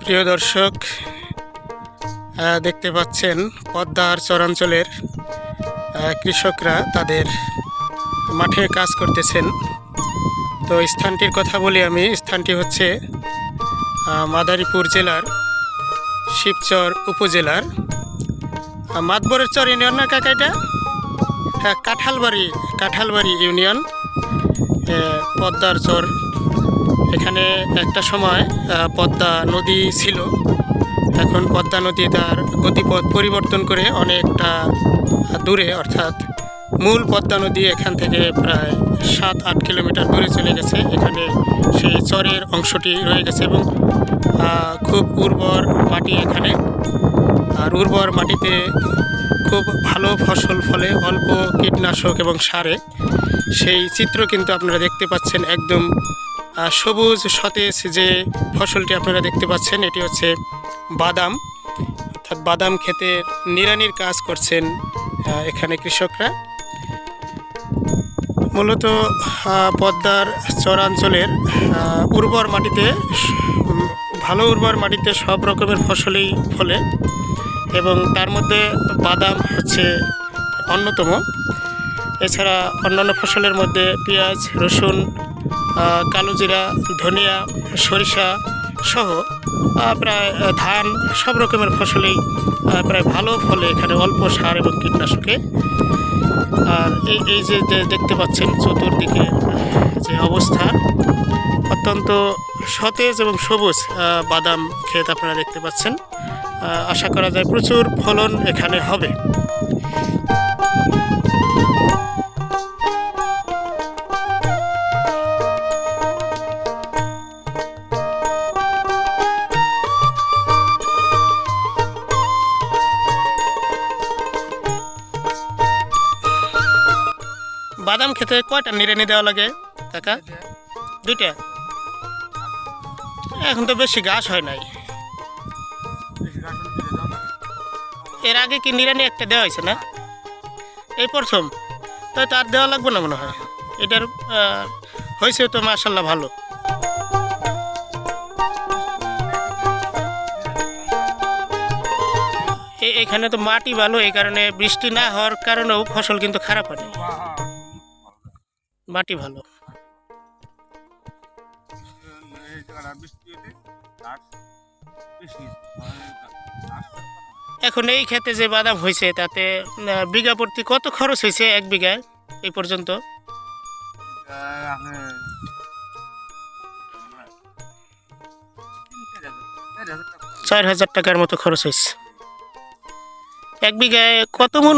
প্রিয় দর্শক দেখতে পাচ্ছেন পদ্মার চরাঞ্চলের কৃষকরা তাদের মাঠে কাজ করতেছেন। তো স্থানটির কথা বলি আমি। স্থানটি হচ্ছে মাদারীপুর জেলার শিবচর উপজেলার মাতবরের চর ইউনিয়ন না কাকা এটা? হ্যাঁ কাঁঠালবাড়ি কাঁঠালবাড়ি ইউনিয়ন পদ্মার চর এখানে একটা সময় পদ্মা নদী ছিল। এখন পদ্মা নদী তার গতিপথ পরিবর্তন করে অনেকটা দূরে, অর্থাৎ মূল পদ্মা নদী এখান থেকে প্রায় সাত, আট কিলোমিটার দূরে চলে গেছে। এখানে সেই চরের অংশটি রয়ে গেছে এবং খুব উর্বর মাটি এখানে। আর উর্বর মাটিতে খুব ভালো ফসল ফলে অল্প কীটনাশক এবং সারে। সেই চিত্র কিন্তু আপনারা দেখতে পাচ্ছেন একদম সবুজ, সতেজ যে ফসলটি আপনারা দেখতে পাচ্ছেন, এটি হচ্ছে বাদাম। অর্থাৎ বাদাম খেতে নিড়ানির কাজ করছেন এখানে কৃষকরা। মূলত পদ্মার চরাঞ্চলের উর্বর মাটিতে ভালো উর্বর মাটিতে সব রকমের ফসলই ফলে এবং তার মধ্যে বাদাম হচ্ছে অন্যতম। এছাড়া অন্যান্য ফসলের মধ্যে পেঁয়াজ, রসুন আহ, কালো জিরা ধনিয়া সরিষা সহ প্রায় ধান সব রকমের ফসলেই প্রায় ভালো ফলে এখানে অল্প সার এবং কীটনাশকে। আর এই এই যে দেখতে পাচ্ছেন চতুর্দিকে যে অবস্থা অত্যন্ত সতেজ এবং সবুজ বাদাম ক্ষেত আপনারা দেখতে পাচ্ছেন। আশা করা যায় প্রচুর ফলন এখানে হবে। বাদাম খেতে কয়টা নিড়ানি দেওয়া লাগে কাকা? দুইটা। এখন তো বেশি ঘাস হয় নাই। এর আগে কি নিড়ানি একটা দেওয়া হয়েছে না? এই প্রথম। তাই তার দেওয়া লাগবে না মনে হয়? এটার হয়েছে তো মার্শাল্লাহ ভালো। এখানে তো মাটি ভালো এই কারণে বৃষ্টি না হওয়ার কারণেও ফসল কিন্তু খারাপ হয় না মাটি ভালো। এখন এই ক্ষেতে যে বাদাম হয়েছে, তাতে বিঘা প্রতি কত খরচ হয়েছে এক বিঘায় এই পর্যন্ত? চার হাজার টাকার মতো খরচ হয়েছে। এক বিঘায় কত মন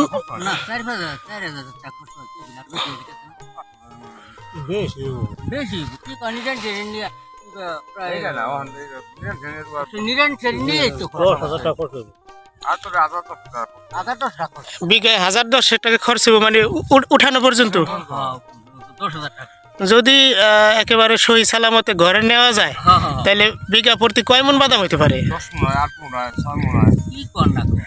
বেশি? বেশি? কি নিয়ে বিঘায় হাজার দশ টাকা খরচ হবে মানে উঠানো পর্যন্ত। যদি একেবারে সহি সালামতে ঘরে নেওয়া যায় হ্যাঁ হ্যাঁ। তাহলে বিঘা প্রতি কয় মন বাদাম হতে পারে? কি কর না কর?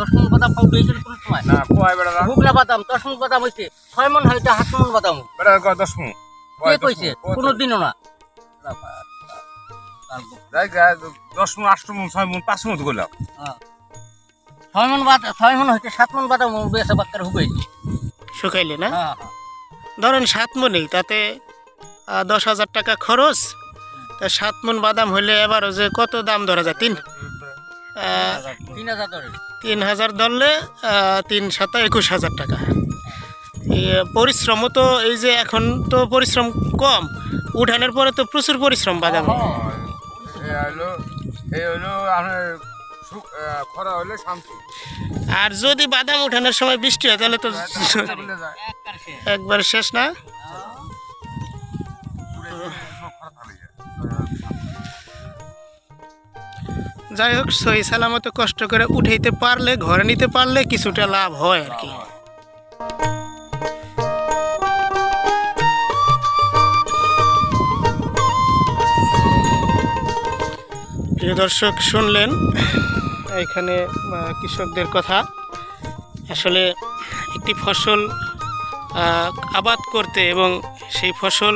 দশ মন বাদাম পাও দুইজন কোনো সময়। হুগলা বাদাম দশ মন বাদাম হয়েছে ছয় মন হয়েছে সাত মন বাদাম। কে কইছে? কোনো দিনও না। দশ মন আট মন ছয় মন পাঁচ মন করলাম হ্যাঁ। ছয় মন বাদাম ছয় মন হয়েছে সাত মন বাদাম বেসা বাক্কার হুগাইছে শুকাইলে না? হ্যাঁ হ্যাঁ। ধরেন সাত মনেই তাতে দশ হাজার টাকা খরচ তা সাত মন বাদাম হইলে এবার যে কত দাম ধরা যায়? তিন? তিন হাজার ধরলে তিন সাতা একুশ হাজার টাকা। পরিশ্রমও তো এই যে এখন তো পরিশ্রম কম উঠানের পরে তো প্রচুর পরিশ্রম বাদাম। আর যদি বাদাম উঠানোর সময় বৃষ্টি হয় তাহলে তো শেষ। একবার শেষ না? যাই হোক সই সালামত কষ্ট করে উঠাইতে পারলে, ঘরে নিতে পারলে কিছুটা লাভ হয় আর কি। প্রিয় দর্শক, শুনলেন? এখানে কৃষকদের কথা। আসলে একটি ফসল আবাদ করতে এবং সেই ফসল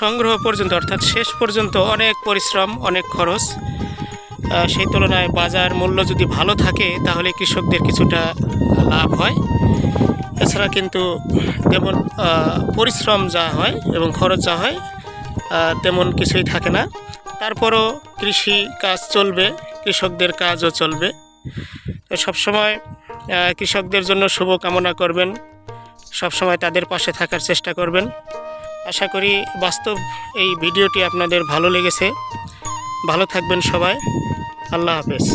সংগ্রহ পর্যন্ত, অর্থাৎ শেষ পর্যন্ত অনেক পরিশ্রম, অনেক খরচ সেই তুলনায় বাজার মূল্য যদি ভালো থাকে, তাহলে কৃষকদের কিছুটা লাভ হয়। এছাড়া কিন্তু যেমন পরিশ্রম যা হয় এবং খরচ যা হয় তেমন কিছুই থাকে না। তারপরও কৃষি কাজ চলবে, কৃষকদের কাজও চলবে। সবসময় কৃষকদের জন্য শুভ কামনা করবেন। সবসময় তাদের পাশে থাকার চেষ্টা করবেন। আশা করি বাস্তব এই ভিডিওটি আপনাদের ভালো লেগেছে। ভালো থাকবেন সবাই। আল্লাহ হাফেজ।